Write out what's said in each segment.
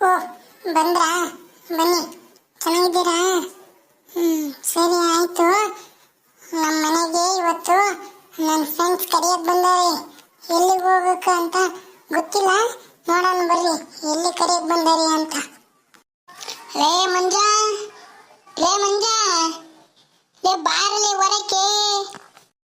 ಓ, ಬಂದ್ರಾ? ಬನ್ನಿ. ಚೆನ್ನಾಗಿದ್ದೀರಾ? ಹ್ಮ್, ಸರಿ, ಆಯ್ತು. ನಮ್ಮ ಮನೆಗೆ ಇವತ್ತು ನನ್ನ ಫ್ರೆಂಡ್ಸ್ ಕರೆಯಕ್ ಬಂದಾರೆ. ಎಲ್ಲಿಗೆ ಹೋಗಬೇಕು ಅಂತ ಗೊತ್ತಿಲ್ಲ. ನೋಡೋಣ ಬರ್ರಿ, ಎಲ್ಲಿ ಕರೆಯಕ್ ಬಂದರಿ ಅಂತ. ಲೇ ಮಂಜ ಲೇ ಮಂಜ, ಲೇ ಬಾರಲಿ ಹೊರಕ್ಕೆ.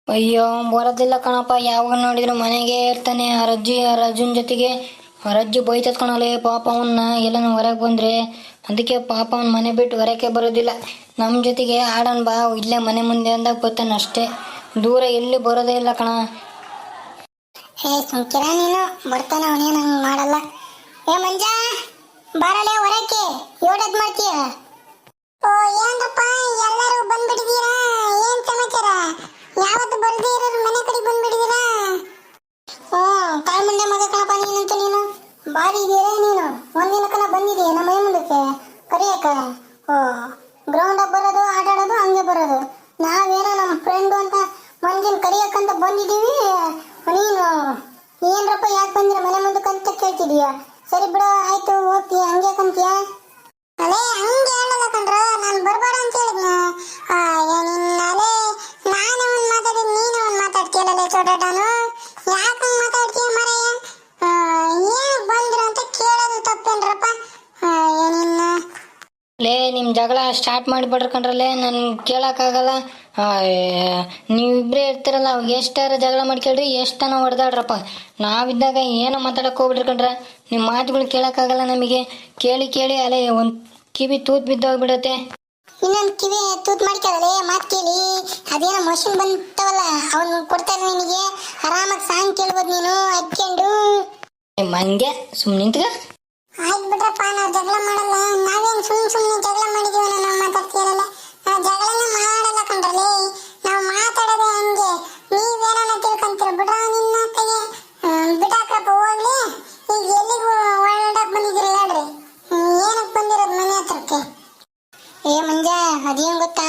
ಅಯ್ಯೋ, ಬರೋದಿಲ್ಲ ಕಣಪ್ಪ. ಯಾವಾಗ ನೋಡಿದ್ರು ಮನೆಗೆ ಇರ್ತಾನೆ ಆ ರಜ್ಜಿ, ಆ ಜೊತೆಗೆ. ರಜ್ಜಿ ಬೈತದ ಕಣಲೇ, ಪಾಪ ಅವನ್ನ ಎಲ್ಲನ ಹೊರಗೆ ಬಂದ್ರೆ. ಅದಕ್ಕೆ ಪಾಪ ಅವ್ನ ಮನೆ ಬಿಟ್ಟು ಹೊರಕ್ಕೆ ಬರೋದಿಲ್ಲ. ನಮ್ಮ ಜೊತೆಗೆ ಆಡೋಣ ಬಾ, ಇಲ್ಲೇ ಮನೆ ಮುಂದೆ ಅಂದಾಗ ಬರ್ತಾನೆ ಅಷ್ಟೇ. ದೂರ ಎಲ್ಲಿ ಬರೋದೇ ಇಲ್ಲ ಕಣ. ಹೇ, ಸುಮ್ಕಿರ ನೀನು? ಬರ್ತಾನ ಅವನೇನು ಹಂಗೆ ಮಾಡಲ್ಲ. ಏ, ಮಂಜ, ಬಾರಲೇ ಹೊರಕ್ಕೆ. ಯೋಡದ್ ಮಾಡ್ತೀಯ? ಓ ಏನಪ್ಪ ಎಲ್ಲರೂ ಬಂದ್ಬಿಟ್ಟಿದ್ದೀರಾ? ಏನು ಸಮಾಚಾರ ಯಾವತ್ತು ಬರದೇ ಇರೋರು ಮನೆ ಕಡೆ ಬಂದ್ಬಿಟ್ಟಿದ್ದೀರಾ ಓ ಕಾಲ್ ಮುಂದೆ ಮಗ ಕಣಪ್ಪ ನೀನಂತ ನೀನು ಇದೀರ ನೀನು? ಒಂದಿನ ಕಣ ಬಂದಿದೀಯ ಮನೆ ಮುಂದಕ್ಕೆ? ಕರಿಯಕ ಓ ಗ್ರೌಂಡ್ ಬರೋದು ಆಟ ಆಡೋದು ಹಂಗೆ ಬರೋದು. ನಾವೇನೋ ನಮ್ಮ ಫ್ರೆಂಡು ಅಂತ ಮಂದಿನ ಕರಿಯಕ್ಕಂತ ಬಂದಿದ್ದೀವಿ. ನೀನು, ಏನ್ರಪ್ಪ ಯಾಕೆ ಬಂದಿರ ಮನೆ ಮುಂದಕ್ಕೆ ಅಂತ ಕೇಳ್ತಿದೀಯ ಸರಿ ಬಿಡು, ಆಯ್ತು, ಹೋಗ್ತೀಯ, ಹಂಗೆ ಕಂತೀಯ? ಅಲೇ, ಹಂಗೆ ಹೇಳಲ್ಲ ಕಣ್ರ, ನಾನು ಬರ್ಬೇಡ ಅಂತ ಹೇಳಿದ್ನ. ನಿನ್ನಲೆ, ನಾನೇ ಒಂದು ಮಾತಾಡಿದ್, ನೀನೇ ಒಂದು ಮಾತಾಡ್ತೀಯಲ್ಲ ಚೋಟಾಟನು ಜಗಳ ಸ್ಟಾರ್ಟ್ ಮಾಡಿಬಿಡ್ರಿ ಕಣ್ರಲ್ಲೇ ನಾನು ಕೇಳೋಕ್ಕಾಗಲ್ಲ. ನೀವಿಬ್ಬರೇ ಇರ್ತಿರಲ್ಲ ಅವಾಗ ಎಷ್ಟಾರ ಜಗಳ ಮಾಡ್ಕೇಳ್ರಿ ಎಷ್ಟನ ಹೊಡೆದಾಡ್ರಪ್ಪ. ನಾವಿದ್ದಾಗ ಏನೋ ಮಾತಾಡಕ್ಕೆ ಹೋಗ್ಬಿಡ್ರಿ ಕಣ್ರ ನಿಮ್ಮ ಮಾತುಗಳು ಕೇಳೋಕ್ಕಾಗಲ್ಲ ನಮಗೆ. ಕೇಳಿ ಕೇಳಿ ಅಲೆ ಒಂದು ಕಿವಿ ತೂತ್ ಬಿದ್ದೋಗ್ಬಿಡತ್ತೆ. ಇನ್ನೊಂದು ಕಿವಿ ತೂತ್ ಮಾಡ್ಕೊಳ್ಳೆ ಮಾತ್ ಕೇಳಿ. ಅದೇನೋ ಮಷಿನ್ ಬಂತವಲ್ಲ ಅವನು ಕೊಡ್ತಾರೆ ನಿನಗೆ. ಆರಾಮಾಗಿ ಸಾಂಗ್ ಕೇಳ್ಬೋದು ನೀನು ಹಚ್ಕೊಂಡು ಮಂಗೆ ಸುಮ್ಮನೆ ನಿಂತ್ಗ ಆಯ್ತು ಬಿಡ್ರಪ್ಪ, ನಾವು ಜಗಳ ಮಾಡಲ್ಲ. ನಾವೇನು ಸುಮ್ಮನೆ ಸುಮ್ಮನೆ ಜಗಳ ಮಾಡಿದೀವಲ್ಲ ನಾವು ಮಾತಾಡ್ತೀರಲ್ಲ? ನಾವು ಜಗಳನೇ ಮಾಡಲ್ಲ ಕಣ್ರಲ್ಲಿ ನಾವು ಮಾತಾಡೋದೇ ಹಂಗೆ. ನೀವೇನ ತಿಳ್ಕೊಂತೀರ ಬಿಡ್ರ ನಿನ್ನ ಕೈಗೆ ಬಿಡಾಕಪ್ಪ ಹೋಗ್ಲಿ ಈಗ ಎಲ್ಲಿಗೂ ಓಡಾಡಕ್ ಬಂದಿದ್ದೀರಿ ಹೇಳ್ರಿ ಏನಕ್ಕೆ ಬಂದಿರೋದು ಮನೆ ಹತ್ರಕ್ಕೆ ಏ ಮಂಜ ಅದೇನ್ ಗೊತ್ತಾ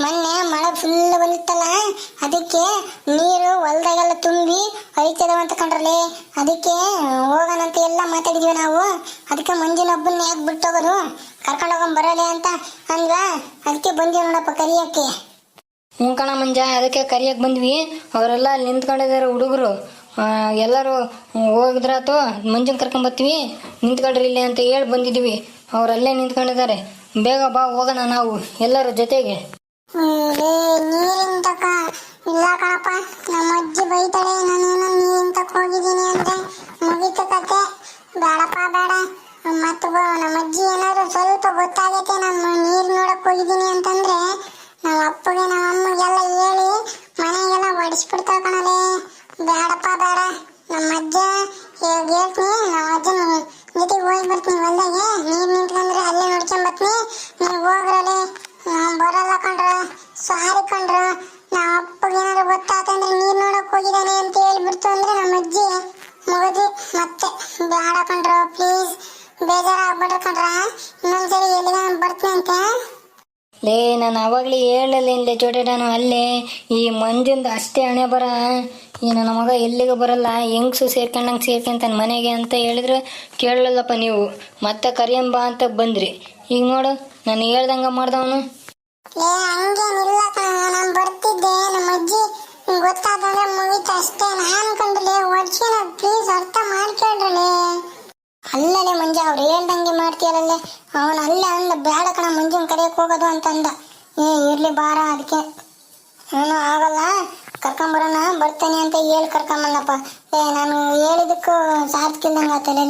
ಮೊನ್ನೆ ಮಳೆ ಫುಲ್ ಬಂದಿತ್ತಲ್ಲ ಅದಕ್ಕೆ ನೀರು ಹೊಲ್ದಾಗೆಲ್ಲ ತುಂಬಿ ಹರಿತದವ ಅಂತ ಕಂಡ್ರಲೆ ಅದಕ್ಕೆ ಹೋಗೋಣಂತ ಎಲ್ಲ ಮಾತಾಡಿದ್ವಿ ನಾವು ಅದಕ್ಕೆ ಮಂಜಿನ ಒಬ್ಬನ್ನ ಯಾಕೆ ಬಿಟ್ಟೋಗೋದು? ಕರ್ಕೊಂಡು ಹೋಗೊಂಡ್ ಬರಲೆ ಅಂತ ಅಂದ್ವಾ? ಅದಕ್ಕೆ ಬಂದೀವಿ ನೋಡಪ್ಪ ಕರಿಯಕ್ಕೆ. ಹ್ಞೂ ಕಣ ಮಂಜ ಅದಕ್ಕೆ ಕರಿಯಕ್ಕೆ ಬಂದ್ವಿ. ಅವರೆಲ್ಲ ಅಲ್ಲಿ ನಿಂತ್ಕೊಂಡಿದ್ದಾರೆ ಹುಡುಗರು. ಎಲ್ಲರೂ ಹೋಗಿದ್ರಾತು ಮಂಜನ್ ಕರ್ಕೊಂಬರ್ತೀವಿ ನಿಂತ್ಕೊಂಡ್ರಿ ಇಲ್ಲಿ ಅಂತ ಹೇಳಿ ಬಂದಿದ್ವಿ ಅವರಲ್ಲೇ ನಿಂತ್ಕೊಂಡಿದ್ದಾರೆ. ಬೇಗ ಬಾ ಹೋಗೋಣ ನಾವು ಎಲ್ಲರ ಜೊತೆಗೆ. ಲೇ ನೀರಿನ ತಕ ಇಲ್ಲ ಕಣಪ್ಪ ನಮ್ಮ ಅಜ್ಜಿ ಬೈತಾಳೆ ನಾನೇನೋ ಹೋಗಿದ್ದೀನಿ ಅಂದ್ರೆ ಮುಗೀತು ಕತೆ. ಬೇಡಪ್ಪ ಬೇಡ. ಮತ್ತು ನಮ್ಮ ಅಜ್ಜಿ ಏನಾದ್ರು ಸ್ವಲ್ಪ ಗೊತ್ತಾಗೈತೆ ನಾನು ನೀರು ನೋಡಕ್ ಹೋಗಿದ್ದೀನಿ ಅಂತಂದ್ರೆ ನಮ್ಮ ಅಪ್ಪಗೆ, ನಮ್ಮ ಅಮ್ಮಗೆಲ್ಲ ಹೇಳಿ ಮನೆಗೆಲ್ಲ ಹೊಡಿಸ್ಬಿಡ್ತಾವ ಕಣಲೇ. ಬೇಡಪ್ಪ ಬೇಡ ನಮ್ಮ ಅಜ್ಜ ಹೇಳ್ತೀನಿ, ನಮ್ಮ ಅಜ್ಜನ ಜೊತೆಗೆ ಹೋಗಿ ಬರ್ತೀನಿ ಹೊಲ್ದಾಗೆ. ನೀರು ನಿಂತ್ಕೊಂಡ್ರೆ ಅಲ್ಲೇ ನೋಡ್ಕೊಂಬರ್ತೀನಿ ನೀವು ಹೋಗ್ರಲೆ ನಾವು ಬರಲ್ಲ ಕಣ್ರ. ಸಾರಿ ಕಣ್ರ. ನಮ್ಮ ಅಪ್ಪಗೆ ಏನಾದ್ರು ಗೊತ್ತಾತಂದ್ರೆ ನೀರು ನೋಡಕ್ ಹೋಗಿದ್ದಾನೆ ಅಂತ ಹೇಳ್ಬಿಡ್ತು ಅಂದ್ರೆ ನಮ್ಮ ಅಜ್ಜಿ, ಮುಗಿದ್ವಿ. ಮತ್ತೆ ಬೇಡ ಕಣ್ರ ಪ್ಲೀಸ್ ಬೇಜಾರಾಗ್ಬಿಡ್ರಿ ಕಣ್ರ. ಇನ್ನೊಂದ್ಸರಿ ಎಲ್ಲಿಗ ಬರ್ತೀನಿ ಅಂತ. ಲೇ ನಾನು ಅವಾಗಲೇ ಹೇಳಲ್ಲ ಇಲ್ಲಿ ಚೋಟೆ ನಾನು ಅಲ್ಲೇ ಈ ಮಂಜಿಂದ ಅಷ್ಟೇ ಹಣೆ ಬರ. ಈ ನನ್ನ ಮಗ ಎಲ್ಲಿಗೂ ಬರಲ್ಲ ಹೆಂಗ್ಸು ಸೇರ್ಕೊಂಡಂಗೆ ಸೇರ್ಕೊಂತಾನೆ ಮನೆಗೆ ಅಂತ ಹೇಳಿದ್ರೆ ಕೇಳಲ್ಲಪ್ಪ ನೀವು. ಮತ್ತೆ ಕರಿಯಂಬ ಅಂತ ಬಂದ್ರಿ. ಈಗ ನೋಡು ನಾನು ಹೇಳ್ದಂಗೆ ಮಾಡ್ದವನು. ಲೇ ಹಂಗೇನಿಲ್ಲ ಕಣ ನಾನು ಬರ್ತಿದ್ದೆ. ನಮ್ಮ ಅಜ್ಜಿ ಗೊತ್ತಾದ್ರೆ ಮುಗೀತು ಅಷ್ಟೇ. ನಾನು ಕಂಡ್ರೆ ವರ್ಷನ ಪ್ಲೀಸ್ ಅರ್ಥ ಮಾಡ್ಕೊಳ್ರಲೇ ಅಲ್ಲಲೇ ಮಂಜ ಅವ್ರು ಹೇಳ್ದಂಗೆ ಮಾಡ್ತೀಯಲ್ಲೇ ಅವನು ಅಲ್ಲೇ ಅಂದ ಬೇಡ ಕಣ, ಮುಂಜಿನ ಕರೆಯಕ್ಕೆ ಹೋಗೋದು ಅಂತ ಅಂದ ಏ, ಇರ್ಲಿ ಬಾರ ಅದಕ್ಕೆ ಏನು ಆಗಲ್ಲ. ಕರ್ಕೊಂಬರೋಣ, ಬರ್ತೇನೆ ಅಂತ ಹೇಳಿ ಕರ್ಕೊಂಬಂದಪ್ಪ. ಏ, ನಾನು ಹೇಳಿದಕ್ಕೂ ಸಾರ್ಥಕಿಲ್ದಂಗೆ ಆತಲೇ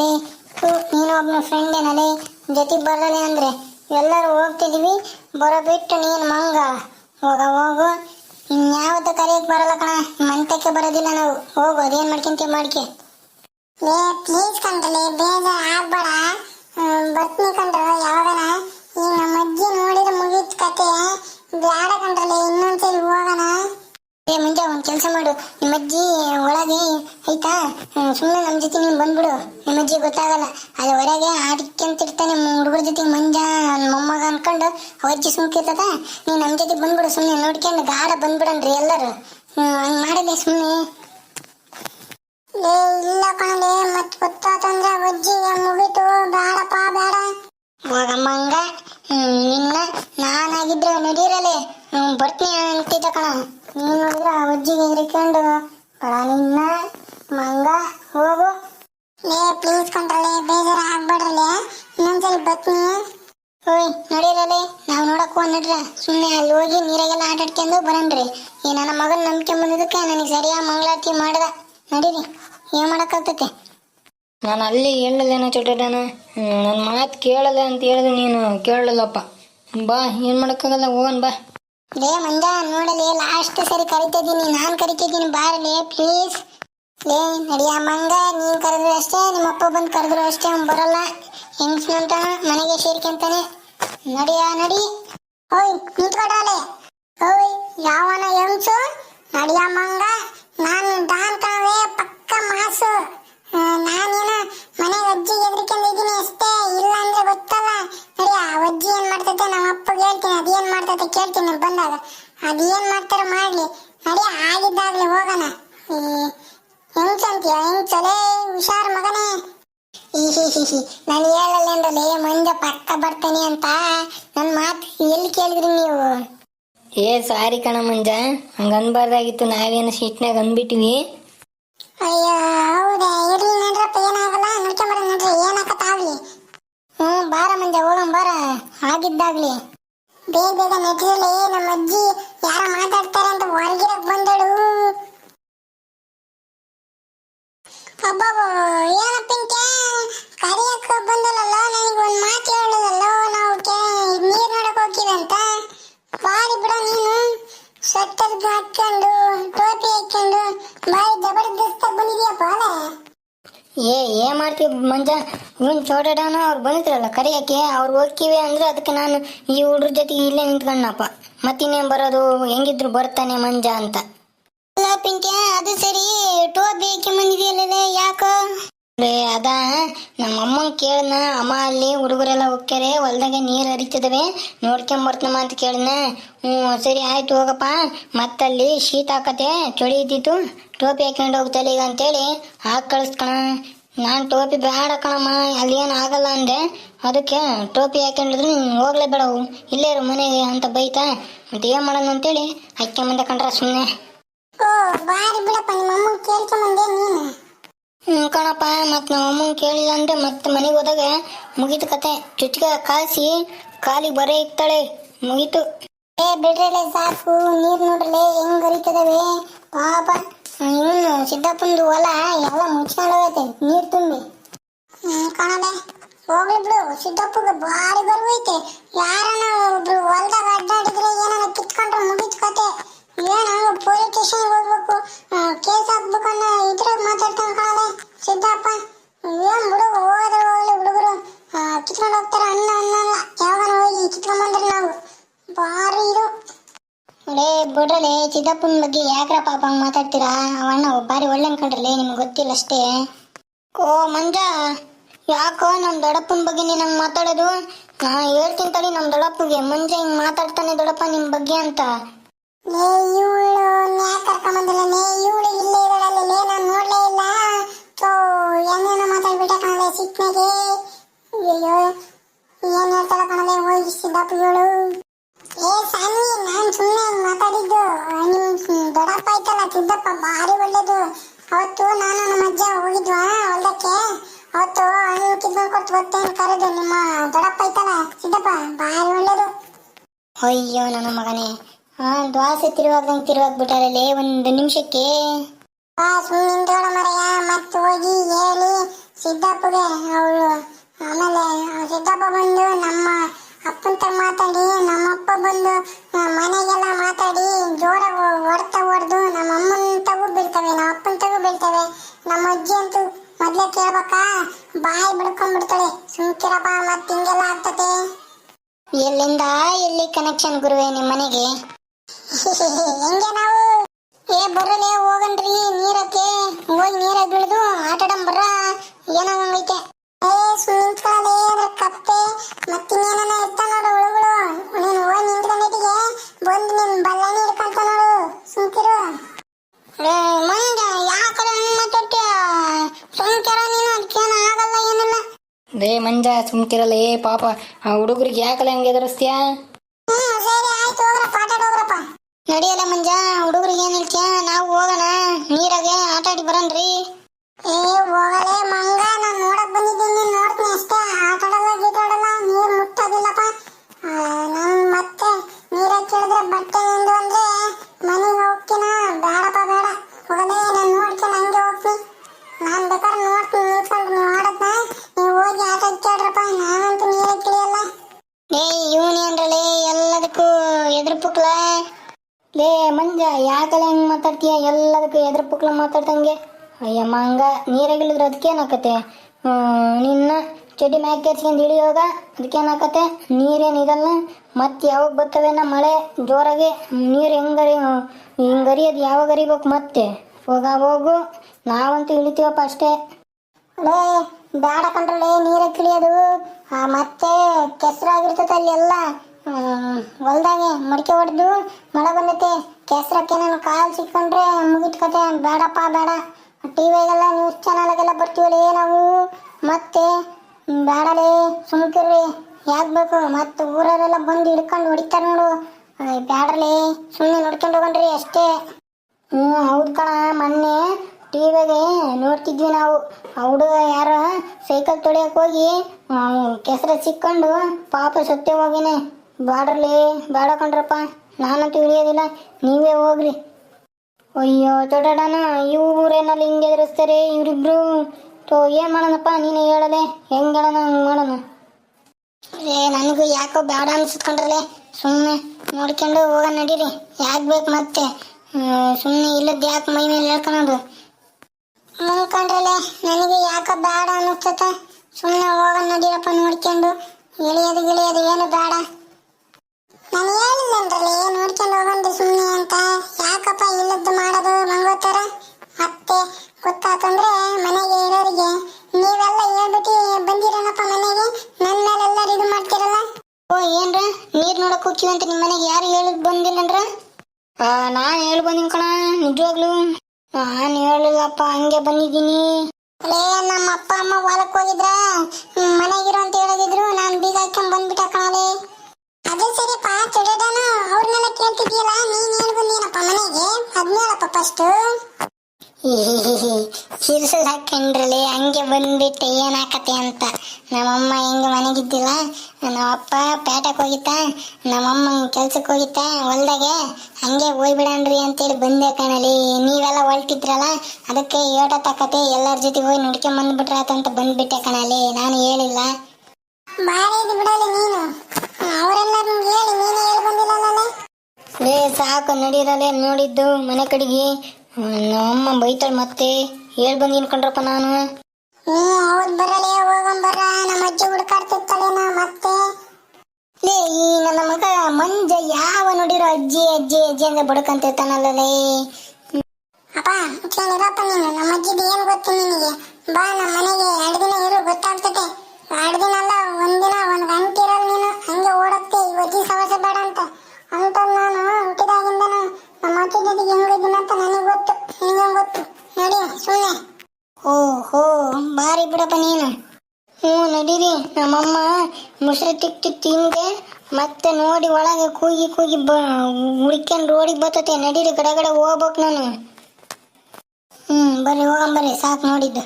ನೀನು ಒಬ್ಬನ ಫ್ರೆಂಡ್ ಏನಲೇ ಜೊತೆಗೆ ಬರಲೇ ಅಂದ್ರೆ. ಎಲ್ಲರೂ ಹೋಗ್ತಿದೀವಿ, ಬರೋ ಬಿಟ್ಟು ನೀನು ಮಂಗ. ಹೋಗ, ಹೋಗು. ಇನ್ಯಾವತ್ತು ಕರೆಯಕ್ಕೆ ಬರಲ್ಲ ಕಣ. ಮಂತಕ್ಕೆ ಬರೋದಿಲ್ಲ ನಾವು. ಹೋಗು, ಅದೇನು ಮಾಡ್ಕೊಂತೀವಿ ಮಾಡ್ಕೆ. ಲೇ ಪ್ಲೀಸ್ ಕಂಡ್ರಲೆ ಬೇಗ ಆಗ್ಬೇಡ. ಬರ್ತೀನಿ ಕಂಡ್ರ, ಯಾವಾಗನ? ಈಗ ನಮ್ಮ ಅಜ್ಜಿ ನೋಡಿದ್ರೆ ಮುಗಿತ್ ಕತೆ. ಬ್ಯಾಡ ಕಂಡ್ರಲೆ ಇನ್ನೊಂದ್ಸರಿ ಹೋಗೋಣ. ಏ, ಮುಂಜಾ ಒಂದು ಕೆಲಸ ಮಾಡು. ನಿಮ್ಮ ಅಜ್ಜಿ ಒಳಗೆ, ಆಯ್ತಾ? ಸುಮ್ಮನೆ ನಮ್ಮ ಜೊತೆ ನೀನು ಬಂದ್ಬಿಡು. ನಿಮ್ಮ ಅಜ್ಜಿ ಗೊತ್ತಾಗಲ್ಲ. ಅಲ್ಲಿ ಹೊರಗೆ ಆಡ್ಕೊಂತಿರ್ತಾನೆ ಹುಡುಗರ ಜೊತೆ ಮಂಜ ಮೊಮ್ಮಗ ಅನ್ಕೊಂಡು ಅವ ಅಜ್ಜಿ ಸುಮ್ಕಿರ್ತದ ನೀನು ನಮ್ಮ ಜೊತೆ ಬಂದ್ಬಿಡು ಸುಮ್ಮನೆ ನೋಡ್ಕೊಂಡು ಗಾಢ ಬಂದ್ಬಿಡನ್ರಿ ಎಲ್ಲರೂ. ಹಂಗೆ ಮಾಡಿದೆ ಸುಮ್ಮನೆ ಲೇ, ಇಲ್ಲ ಕಣಲೇ ಮತ್ ಗೊತ್ತಾತಂದ್ರ ಬುಜ್ಜಿಗೆ ಮುಗಿತು. ಬೇಡಪ್ಪ ಬೇಡ ಹೋಗಮ್ಮಂಗ ನಿನ್ನ ನಾನಾಗಿದ್ರೆ ನಡೀರಲೇ. ಬರ್ತೀನಿ ಅಂತಿದ್ದ ಕಣ. ನೀನು ನೋಡಿದ್ರೆ ಆ ಬುಜ್ಜಿಗೆ ಹೆದರ್ಕೊಂಡು ಬಡ ನಿನ್ನ ಮಂಗ ಹೋಗು. ಲೇ ಪ್ಲೀಸ್ ಕಂಡ್ರಲೇ ಬೇಜಾರ ಆಗ್ಬೇಡ್ರಲೇ. ಇನ್ನೊಂದ್ಸಲ ಬರ್ತೀನಿ. ಓಯ್, ನಡೀರಲೇ. ನಾವು ನೋಡಕ್ ಹೋಗ್ ನಡ್ರ ಸುಮ್ಮನೆ ಅಲ್ಲಿ ಹೋಗಿ ನೀರಾಗೆಲ್ಲ ಆಟಾಡ್ಕೊಂಡು ಬರಣ್ರಿ ಈ ನನ್ನ ಮಗನ ನಂಬಿಕೆ ಬಂದಿದ್ದಕ್ಕೆ ನನಗೆ ಸರಿಯಾಗಿ ಮಂಗಳಾರತಿ ಮಾಡಿದ. ನಡಿರಿ. ಏನ್ ಮಾಡಕತ್ತತಿ ನಾನು ಅಲ್ಲಿ ಹೇಳಲೇನ ಚೊಟ್ಟನ ನನ್ನ ಮಾತು ಕೇಳಲ್ಲ ಅಂತ ಹೇಳಿದ್ರೆ ನೀನು. ಕೇಳಲ್ಲಪ್ಪ. ಬಾ ಏನು ಮಾಡೋಕ್ಕಾಗಲ್ಲ ಹೋಗನ್ ಬಾ. ಲೇ ಮಂಜ ನೋಡಲೇ ಲಾಸ್ಟ್ ಸರಿ ಕರಿತಿದ್ದೀನಿ ನಾನು ಕರಿತಿದ್ದೀನಿ ಬಾರಲೇ ಪ್ಲೀಸ್ ಲೇ ನಡಿಯ ಮಂಗ ನೀನು ಕರೆದ್ರು ಅಷ್ಟೇ ನಿಮ್ಮ ಅಪ್ಪ ಬಂದು ಕರೆದ್ರು ಅಷ್ಟೇ ಅವ್ನು ಬರಲ್ಲ. ಹೆಂಗ್ಸ್ನಂತ ಮನೆಗೆ ಸೇರ್ಕೊಂತಾನೆ ನಡಿಯ ನಡಿ. ಓಯ್ ನಿಂತ್ಕೊಡಲೆ ಓಯ್ ಯಾವನ ಹೆಂಗ್ಸು? ನಡಿಯ ಮಂಗ ನಾನು ದಾಂತಾವೇ ಕಾಣವೆ ಪಕ್ಕ ಮಾಸು. ನಾನೇನ ಮನೆ ಅಜ್ಜಿ ಎದ್ರಿಕೊಂಡು ಇದೀನಿ ಅಷ್ಟೇ, ಇಲ್ಲ ಅಂದ್ರೆ ಗೊತ್ತಲ್ಲ. ನಡಿಯ ಅಜ್ಜಿ ಏನ್ ಮಾಡ್ತೈತೆ? ನಮ್ಮ ಅಪ್ಪಗೆ ಹೇಳ್ತೀನಿ ಅದೇನ್ ಮಾಡ್ತೈತೆ ಕೇಳ್ತೀನಿ ಬಂದಾಗ. ಅದೇನ್ ಮಾಡ್ತಾರ ಮಾಡ್ಲಿ. ನಡಿಯ ಆಗಿದ್ದಾಗ್ಲಿ ಹೋಗೋಣ. ಈ, ಹೆಂಗ್ ಚಲೇ, ಹುಷಾರ್ ಮಗನೇ. ನಾನು ಹೇಳಲ್ಲೇನ್ರಲ್ಲೇ ಮುಂದೆ ಪಕ್ಕ ಬರ್ತಾನೆ ಅಂತ. ನನ್ನ ಮಾತು ಎಲ್ಲಿ ಕೇಳಿದ್ರಿ ನೀವು? ಏ, ಸಾರಿ ಕಣ ಮಂಜ ಹಂಗನ್ಬಾರ್ದಾಗಿತ್ತು, ನಾವೇನು ಸೀಟ್ನಾಗ ಅಂದ್ಬಿಟ್ವಿ. ಅಯ್ಯೋ ಹೌದಾ ಇರ್ಲಿ ನಡ್ರಪ್ಪ ಏನಾಗಲ್ಲ ನೋಡ್ಕೊಂಬರ ನಡ್ರಿ ಏನಾಗತ್ತಾಗ್ಲಿ ಹ್ಞೂ ಬಾರ ಮಂಜ ಹೋಗಂ ಬಾರ ಆಗಿದ್ದಾಗ್ಲಿ ಬೇಗ ಬೇಗ ನಡ್ರಲ್ಲಿ ನಮ್ಮ ಅಜ್ಜಿ ಯಾರ ಮಾತಾಡ್ತಾರೆ ಅಂತ ಹೊರಗಿರಕ್ ಬಂದಳು ಅಬ್ಬಬ್ಬ ಏನಪ್ಪ ಇಂಕೆ ಕರಿಯಕ್ಕ ಬಂದಲ್ಲಲ್ಲ ನನಗೆ ಒಂದು ಮಾತು ಹೇಳೋದಲ್ಲ ನಾವು ಕೆ- ನೀರ್ ನೋಡಕ್ ಹೋಗಿದಂತ ಬಾರಿ ಬಿಡ ನೀನು ಸ್ವೆಟರ್ ಹಾಕೊಂಡು ಟೋಪಿ ಹಾಕೊಂಡು ಬಾಯಿ ಜಬರ್ದಸ್ತ ಬಂದಿದ್ಯಪ್ಪ ಅಲ್ಲ ಏ ಏನ್ ಮಾಡ್ತೀವಿ ಮಂಜ? ಇವನ್ ಚೋಟಡಾನ ಅವ್ರು ಬಂದಿದ್ರಲ್ಲ ಕರಿಯಕ್ಕೆ ಅವ್ರು ಹೋಗ್ತೀವಿ ಅಂದ್ರೆ ಅದಕ್ಕೆ ನಾನು ಈ ಹುಡ್ರ ಜೊತೆ ಇಲ್ಲೇ ನಿಂತ್ಕೊಂಡಪ್ಪ ಮತ್ತಿನ್ನೇನ್ ಬರೋದು? ಹೆಂಗಿದ್ರು ಬರ್ತಾನೆ ಮಂಜ ಅಂತ. ಅದು ಸರಿ ಟೋಪಿ ಹಾಕಿ ಬಂದಿದ್ಯಲ್ಲ ಯಾಕೋ? ಲೇ, ಅದ ನಮ್ಮ ಅಮ್ಮನ್ ಕೇಳ್ನ ಅಮ್ಮ ಅಲ್ಲಿ ಹುಡುಗರೆಲ್ಲ ಹೋಗ್ಯಾರೆ ಹೊಲ್ದಾಗೆ ನೀರು ಹರಿತಿದವೆ ನೋಡ್ಕೊಂಬರ್ತನಮ್ಮ ಅಂತ ಕೇಳ್ನ. ಹ್ಞೂ ಸರಿ ಆಯ್ತು ಹೋಗಪ್ಪ. ಮತ್ತಲ್ಲಿ ಶೀತ ಹಾಕತೆ ಚಳಿ ಇದ್ದಿತ್ತು ಟೋಪಿ ಹಾಕೊಂಡು ಹೋಗ್ತಲ್ಲ ಈಗ ಅಂತೇಳಿ ಹಾಕಿ ಕಳಿಸ್ಕಣ. ನಾನು ಟೋಪಿ ಬೇಡ ಕಣಮ್ಮ ಅಲ್ಲಿ ಏನ್ ಆಗಲ್ಲ ಅಂದೆ. ಅದಕ್ಕೆ ಟೋಪಿ ಹಾಕೊಂಡಿದ್ರು ಹೋಗ್ಲೇ ಬೇಡ ಹೋಗು. ಇಲ್ಲೇ ಇರು ಮನೆಗೆ ಅಂತ ಬೈತಾ ಮತ್ತೆ ಏನು ಮಾಡೋಣ ಅಂತೇಳಿ ಹಾಕ್ಕೊಂಬಂದೆ ಕಣ್ರ ಸುಮ್ಮನೆ ಓ ಬಾರಿ ಬಿಡಪ್ಪ ನಿಮ್ಮ ನೀನು. ಕಣಪ್ಪ ಮತ್ತೆ ನಮ್ಮ ಕೇಳಿಲ್ಲ ಅಂದ್ರೆ ಮತ್ತೆ ಮನೆಗೆ ಹೋದಾಗ ಮುಗೀತು ಕತೆ. ಚುಚ್ಚಿಗೆ ಕಾಯಿಸಿ ಕಾಲಿ ಬರೇ ಇಕ್ತಾಳೆ. ಮುಗೀತು. ಏ, ಬಿಡ್ರಲೆ ಸಾಕು, ನೀರ್ ನೋಡ್ರಲೆ ಹೆಂಗ್ ಹರಿತದವೆ? ಪಾಪ ಇವನು ಸಿದ್ದಪ್ಪಂದು ಹೊಲ ಎಲ್ಲ ಮುಚ್ಕೊಂಡೋಗೈತೆ, ನೀರ್ ತುಂಬಿ. ಕಣಲೆ ಹೋಗ್ಲಿ ಬಿಡು. ಸಿದ್ದಪ್ಪಗೆ ಭಾರಿ ಬರುವೈತೆ. ಯಾರನ್ನ ಒಬ್ರು ಹೊಲ್ದಾಗ ಅಡ್ಡಾಡಿದ್ರೆ ಏನಾರ ಕಿತ್ಕೊಂಡ್ರೆ ಮುಗಿತ್ ಕತೆ. ಏನ್ ಪೊಲೀಸ್ ಸ್ಟೇಷನ್ ಹೋಗ್ಬೇಕು? ಕೇಸ್ ಹಾಕ್ಬೇಕನ್ನ ಇದ್ರಾಗ ಮಾತಾಡ್ತಾನೆ ಕಣಲೆ ಸಿದ್ದಪ್ಪ. ಏನು ಹುಡುಗ ಹೋದ್ರೆ ಹೋಗ್ಲಿ ಹುಡುಗರು. ಕಿತ್ಕೊಂಡು ಹೋಗ್ತಾರ ಅಲ್ಲ ಅನ್ನಲ್ಲ ಯಾವಾಗ ಹೋಗಿ ಕಿತ್ಕೊಂಡ್ ಬಂದ್ರೆ ನಾವು. ಭಾರಿ ಇದು. ಡೇ ಬಿಡ್ರಲೆ, ಸಿದ್ದಪ್ಪನ ಬಗ್ಗೆ ಯಾಕ್ರ ಪಾಪ ಹಂಗೆ ಮಾತಾಡ್ತೀರಾ? ಅವಣ್ಣ ಬಾರಿ ಒಳ್ಳೆ ಅನ್ಕೊಂಡ್ರಲೆ, ನಿಮ್ಗೆ ಗೊತ್ತಿಲ್ಲ ಅಷ್ಟೇ. ಓ, ಮಂಜ, ಯಾಕೋ ನಮ್ಮ ದೊಡ್ಡಪ್ಪನ ಬಗ್ಗೆ ನೀನು ಹಂಗೆ ಮಾತಾಡೋದು? ನಾ ಹೇಳ್ತೀನಿ ತಡಿ ನಮ್ಮ ದೊಡ್ಡಪ್ಪಗೆ. ಮಂಜ ಹಿಂಗೆ ಮಾತಾಡ್ತಾನೆ ದೊಡ್ಡಪ್ಪ ನಿಮ್ಮ ಬಗ್ಗೆ ಅಂತ. ಸಿದ್ದಪ್ಪ ಭಾರಿ ಒಳ್ಳೇದು. ಅವತ್ತು ನಾನು ನಮ್ಮ ಅಜ್ಜ ಹೋಗಿದ್ವಾ ಹೊಲಕ್ಕೆ ಅವತ್ತು ಹಣ್ಣು ಕಿತ್ಕೊಂಡು ಕೊಟ್ಟು ಬರ್ತೇನೆ ಕರೆದು. ನಿಮ್ಮ ದೊಡ್ಡಪ್ಪ ಸಿದ್ದಪ್ಪ, ಭಾರಿ ಒಳ್ಳೇದು. ಅಯ್ಯೋ, ನನ್ನ ಮಗನೇ. ಹಾ ದ್ವಾಸೆ ತಿರುವಾಗ್ದಂಗೆ ತಿರುವಾಗ್ಬಿಟ್ಟಾರಲ್ಲೇ ಒಂದು ನಿಮಿಷಕ್ಕೆ. ಆ ಸುಮ್ಮನಿಂದೋಳ ಮರೆಯ ಮತ್ತೆ ಹೋಗಿ ಹೇಳಿ. ಸಿದ್ದಪ್ಪಗೆ ಅವಳು ಆಮೇಲೆ ಸಿದ್ದಪ್ಪ ಬಂದು ನಮ್ಮ ಅಪ್ಪನ ತರ ಮಾತಾಡಿ ನಮ್ಮಪ್ಪ ಬಂದು ಮನೆಗೆಲ್ಲ ಮಾತಾಡಿ ಜೋರಾಗಿ ಹೊಡ್ತಾ ಹೊಡೆದು ನಮ್ಮ ಅಮ್ಮನ ತಗು ಬೀಳ್ತವೆ ನಮ್ಮ ಅಪ್ಪನ ತಗು ಬೀಳ್ತವೆ ನಮ್ಮ ಅಜ್ಜಿ ಅಂತೂ ಮೊದ್ಲೇ ಕೇಳ್ಬೇಕಾ? ಬಾಯಿ ಬಿಡ್ಕೊಂಡ್ಬಿಡ್ತಾಳೆ. ಸುಮ್ಕಿರಪ್ಪ ಮತ್ತೆ ಹಿಂಗೆಲ್ಲ ಆಗ್ತತೆ? ಎಲ್ಲಿಂದ ಎಲ್ಲಿ ಕನೆಕ್ಷನ್ ಗುರುವೆ ನಿಮ್ಮ ಮನೆಗೆ ಹೆಂಗೆ ನಾವು, ಏ ಬರಲೇ ಹೋಗನ್ರಿ ನೀರಕ್ಕೆ. ಹೋಗಿ ನೀರ ಬೀಳ್ದು ಆಟಾಡಂಬರ ಏನಾಗಂಗೈತೆ ಏ ಸುಮ್ನಿಂತ್ಕೊಳ್ಳೆ ಅದ್ರ ಕಪ್ಪೆ ಮತ್ತಿನ್ನೇನ ಇರ್ತ ನೋಡು ಹುಳುಗಳು. ನೀನು ಹೋಗಿ ನಿಂತ್ಕೊಂಡಿಟ್ಟಿಗೆ ಬಂದು ನಿನ್ ಬಲ್ಲಾನಿ ಹಿಡ್ಕೊಂತ ನೋಡು. ಸುಮ್ಕಿರು ಮಂಜ ಯಾಕರ ಮಾತಾಡ್ತೀಯ? ಸುಮ್ಕಿರ ನೀನು ಅದಕ್ಕೇನು ಆಗಲ್ಲ ಏನಿಲ್ಲ. ಲೇ ಮಂಜ ಸುಮ್ಕಿರಲ್ಲ ಏ ಪಾಪ. ಆ ಹುಡುಗರಿಗೆ ಯಾಕಲ್ಲ ಹಂಗೆ ಎದುರಿಸ್ತೀಯಾ? ಆಯ್ತು ಹೋಗ್ರಪ್ಪ, ಆಟ ಹೋಗ್ರಪ್ಪ. ನಡಿಯಲ್ಲ ಮಂಜ, ಹುಡುಗರಿಗೆ ಏನ್ ಹೇಳ್ತೀಯ? ನಾವು ಹೋಗೋಣ, ನೀರಾಗೆ ಆಟ ಆಡಿ ಬರೋಣ್ರಿ. ಏ, ಹೋಗಲೇ ಮಂಗ, ನಾನು ನೋಡಕ್ ಬಂದಿದ್ದೀನಿ ನೋಡ್ತೀನಿ ಅಷ್ಟೇ. ಆಟ ಆಡಲ್ಲ, ಗೀಟ ಆಡಲ್ಲ, ನೀರ್ ಮುಟ್ಟೋದಿಲ್ಲಪ್ಪ ನಾನು ಮತ್ತೆ ನೀರಾಗ ಕೇಳಿದ್ರೆ ಬಟ್ಟೆ ಎಂದು ಅಂದ್ರೆ ಮನೆಗೆ ಹೋಗ್ತೀನ? ಬೇಡಪ್ಪ ಬೇಡ ಹೋಗಲೇ, ನಾನು ನೋಡ್ತೀನಿ, ಹಂಗೆ ಹೋಗ್ತೀನಿ. ನಾನು ಬೇಕಾದ್ರೆ ನೋಡ್ತೀನಿ ನೀತ್ಕೊಂಡು ನೀವು ಆಡದ್ನ. ನೀವು ಹೋಗಿ ಆಟ ಕೇಳ್ರಿ. ಲೇ ಮಂಜ ಯಾಕಲ್ಲ ಹೆಂಗ್ ಮಾತಾಡ್ತೀಯ? ಎಲ್ಲದಕ್ಕೂ ಎದ್ರ ಪುಕ್ಲ ಮಾತಾಡ್ದಂಗೆ. ಅಯ್ಯಮ್ಮ ಹಂಗ ನೀರಾಗಿಳಿದ್ರೆ ಅದಕ್ಕೇನಾಕತೆ ನಿನ್ನ ಚಡ್ಡಿ ಮ್ಯಾಗ ಕೆರ್ಸ್ಕೊಂಡು ಇಳಿಯೋಗ ಅದಕ್ಕೇನಾಕತೆ ನೀರೇನು ಇದಲ್ಲ? ಮತ್ತೆ ಯಾವಾಗ ಬರ್ತವೇನ ಮಳೆ ಜೋರಾಗಿ? ನೀರು ಹೆಂಗರಿ ಹಿಂಗರಿಯೋದು ಯಾವಾಗ ಅರಿಬೇಕು ಮತ್ತೆ? ಹೋಗ ಹೋಗು. ನಾವಂತೂ ಇಳಿತೀವಪ್ಪ ಅಷ್ಟೇ. ಲೇ ಬೇಡ ಕಂಡ್ರಲ್ಲೇ ನೀರೇ ಕಿಳಿಯೋದು. ಆ, ಮತ್ತೆ ಕೆಸರಾಗಿರ್ತದೆ ಅಲ್ಲಿ ಎಲ್ಲ ಹೊಲ್ದಾಗೆ ಮಡಿಕೆ ಹೊಡೆದು ಮಳೆ ಬಂದೈತೆ. ಕೆಸರಕ್ಕೆ ನಾನು ಕಾಲು ಸಿಕ್ಕೊಂಡ್ರೆ ಮುಗಿಟ್ಕತೆ ಬೇಡಪ್ಪ, ಬೇಡ. ಟಿವಿಗೆಲ್ಲ ನ್ಯೂಸ್ ಚಾನಲ್ಗೆಲ್ಲ ಬರ್ತೀವಲ್ಲ ನಾವು? ಮತ್ತೆ ಬೇಡಲೇ. ಸುಮ್ಕಿರ್ರಿ. ಯಾಕೆ ಬೇಕು? ಮತ್ತೆ ಊರವರೆಲ್ಲ ಬಂದು ಹಿಡ್ಕೊಂಡು ಹೊಡಿತಾರೆ ನೋಡು. ಬೇಡಲೇ ಸುಮ್ಮನೆ ನೋಡ್ಕೊಂಡು ಹೋಗಣ್ರಿ ಅಷ್ಟೇ. ಹ್ಞೂ, ಹೌದು ಕಣ. ಮೊನ್ನೆ ಟಿವಿಗೆ ನೋಡ್ತಿದ್ವಿ ನಾವು. ಹುಡುಗ ಯಾರ ಸೈಕಲ್ ತೊಳಿಯಕ್ಕೆ ಹೋಗಿ ಕೆಸರ ಸಿಕ್ಕೊಂಡು ಪಾಪ ಸೊತ್ತೆ ಹೋಗಿನೆ ಬ್ಯಾಡ್ರಲಿ ಬೇಡ ಕಣ್ರಪ್ಪ. ನಾನಂತೂ ಇಳಿಯೋದಿಲ್ಲ. ನೀವೇ ಹೋಗ್ರಿ. ಅಯ್ಯೋ ಚೊಡಾಡನ ಇವು ಊರೇನಲ್ಲಿ ಹಿಂಗೆ ಎದುರಿಸ್ತಾರೆ ಇವರಿಬ್ರು. ತೋ, ಏನು ಮಾಡೋಣಪ್ಪ, ನೀನೇ ಹೇಳಲೆ ಹೆಂಗೆ ಹೇಳೋಣ ಹಂಗೆ ಮಾಡೋಣ? ಏ ನನಗೂ ಯಾಕೋ ಬೇಡ ಅನ್ಸ್ಕೊಂಡ್ರಲೆ ಸುಮ್ಮನೆ ನೋಡ್ಕೊಂಡು ಹೋಗ ನಡೀರಿ. ಯಾಕೆ ಬೇಕು ಮತ್ತೆ? ಸುಮ್ಮನೆ ಇಲ್ಲದ ಯಾಕೆ ಮೈ ಮೇಲೆ ಹೇಳ್ಕೊಳೋದು? ಮುಂದ್ಕೊಂಡ್ರಲೆ ನನಗೆ ಯಾಕೋ ಬೇಡ ಅನ್ನಿಸ್ತತ ಸುಮ್ಮನೆ ಹೋಗ ನಡೀರಪ್ಪ, ನೋಡ್ಕೊಂಡು. ಇಳಿಯೋದು ಗಿಳಿಯೋದು ಏನು ಬೇಡ ನಾನು ಹೇಳಿಲ್ಲನ್ರಲೆ ನೋಡ್ಕೊಂಡು ಹೋಗಂದು ಸುಮ್ಮನೆ ಅಂತ. ಯಾಕಪ್ಪ ಇಲ್ಲದ್ದು ಮಾಡೋದು ಮಂಗೋತರ ಮತ್ತೆ ಗೊತ್ತಾತಂದ್ರೆ ಮನೆಗೆ ಇರೋರಿಗೆ ನೀವೆಲ್ಲ ಹೇಳ್ಬಿಟ್ಟು ಬಂದಿರೋಣಪ್ಪ ಮನೆಗೆ? ನನ್ನ ಮೇಲೆಲ್ಲರೂ ಇದು ಮಾಡ್ತಿರಲ್ಲ? ಓ ಏನ್ರ? ನೀರು ನೋಡಕ್ ಹೋಗ್ತೀವಿ ಅಂತ ನಿಮ್ಮ ಮನೆಗೆ ಯಾರು ಹೇಳಕ್ ಬಂದಿಲ್ಲನ್ರ ನಾನು ಹೇಳಿ ಬಂದಿನ ಕಣ ನಿಜವಾಗ್ಲು. ನಾನು ಹೇಳಿಲ್ಲಪ್ಪ ಹಂಗೆ ಬಂದಿದ್ದೀನಿ. ಲೇ ನಮ್ಮ ಅಪ್ಪ ಅಮ್ಮ ಹೊಲಕ್ ಹೋಗಿದ್ರ? ಮನೆಗಿರೋ ಅಂತ ಹೇಳಿದ್ರು ನಾನು ಬೀಗ ಹಾಕೊಂಡ್ ಬಂದ್ಬಿಟ್ಟ ಕಣಲೆ. ಅದು ಸರಿಪ್ಪ ಚುಡಾನ ಅವ್ರನ್ನೆಲ್ಲ ಕೇಳ್ತಿದ್ಯಲ್ಲ ನೀನ್ ಹೇಳ್ ಬಂದೇನಪ್ಪ ಮನೆಗೆ? ಅದ್ನೇಳಪ್ಪ ಫಸ್ಟ್ ಶಿರ್ಸಲ್ ಹಾಕೊಂಡ್ರಲ್ಲಿ ಹಂಗೆ ಬಂದ್ಬಿಟ್ಟೆ ಏನಾಕತೆ ಅಂತ. ನಮ್ಮಮ್ಮ ಹೆಂಗೆ ಮನೆಗಿದ್ದಿಲ್ಲ? ನಮ್ಮಪ್ಪ ಪೇಟಕ್ಕೆ ಹೋಗಿತ್ತ? ನಮ್ಮಮ್ಮ ಕೆಲ್ಸಕ್ಕೆ ಹೋಗಿತ್ತ? ಹೊಲ್ದಾಗೆ? ಹಂಗೆ ಹೋಗ್ಬಿಡಣ್ರಿ ಅಂತೇಳಿ ಬಂದೆ ಕಣಲಿ ನೀವೆಲ್ಲ ಹೊಲ್ಟಿದ್ರಲ್ಲ ಅದಕ್ಕೆ ಏಟ ತಕತೆ ಎಲ್ಲರ ಜೊತೆ ಹೋಗಿ ನೋಡ್ಕೊಂಡ್ ಬಂದ್ಬಿಟ್ರಾತಂತ ಬಂದ್ಬಿಟ್ಟೆ ಕಣಲಿ ನಾನು ಹೇಳಿಲ್ಲ. ಬಾರಿ ಬಿಡಲಿ ನೀನು. ಅವರೆಲ್ಲರೂ ಹೇಳಿ, ನೀನು ಹೇಳಿ ಬಂದಿಲ್ಲಲ್ಲ ಲೇ, ಸಾಕು ನಡೀರಲ್ಲೇ ನೋಡಿದ್ದು, ಮನೆ ಕಡೆಗೆ. ನಮ್ಮಮ್ಮ ಬೈತಾಳೆ ಮತ್ತೆ. ಹೇಳ್ ಬಂದೀನಿ ಕಣ್ರಪ್ಪ ನಾನು. ನೀ ಹೌದ್ ಬರಲೇ ಹೋಗಂ ಬರ ನಮ್ಮ ಅಜ್ಜಿ ಹುಡುಕಾಡ್ತಿರ್ತಾಳೇನ, ಮತ್ತೆ. ಲೇ, ಈ ನನ್ನ ಮಗ ಮಂಜ ಯಾವ ನೋಡಿರೋ ಅಜ್ಜಿ ಅಜ್ಜಿ ಅಜ್ಜಿ ಅಂತ ಬಡ್ಕಂತಿರ್ತಾನಲ್ಲೇ ಅಪ್ಪ ಇರಪ್ಪ ನೀನು, ನಮ್ಮ ಅಜ್ಜಿದು ಏನು ಗೊತ್ತು ನಿನಗೆ? ಬಾ, ನಮ್ಮ ಮನೆಗೆ ಎರಡು ದಿನ ಇರು, ಗೊತ್ತಾಗ್ತದೆ. ಎರಡು ಅಲ್ಲ ಒಂದಿನ, ಒಂದು ಗಂಟೆ ಇರಲ್ಲ ನೀನು. ಹಂಗೆ ಓಡತ್ತೆ ಈ ಅಜ್ಜಿ ಸಮಸ್ಯೆ ಬೇಡ ಅಂತ. ಅಂತ ನಾನು ಹುಟ್ಟಿದಾಗಿಂದನು ನಮ್ಮ ಅಜ್ಜಿ ಜೊತೆಗೆ ಹೆಂಗಿದ್ದೀನಿ ಅಂತ ನನಗೆ ಗೊತ್ತು. ನಿನಗೆ ಗೊತ್ತು? ನಡಿ ಸುಮ್ಮನೆ ಓ ಹೋ ಬಾರಿ ಬಿಡಪ್ಪ ನೀನು. ಹ್ಞೂ, ನಡೀರಿ. ನಮ್ಮಮ್ಮ ಮುಸ್ರಿ ತಿಕ್ಕಿ ತಿಂದೆ, ಮತ್ತೆ ನೋಡಿ ಒಳಗೆ ಕೂಗಿ ಕೂಗಿ ಬ ಹುಡ್ಕೊಂಡು ರೋಡಿಗೆ ಬರ್ತತೆ. ನಡೀರಿ ಕಡೆ ಗಡ ಹೋಗ್ಬೇಕು ನಾನು. ಹ್ಞೂ, ಬರ್ರಿ ಹೋಗಂಬರ್ರಿ ಸಾಕು ನೋಡಿದ್ದು.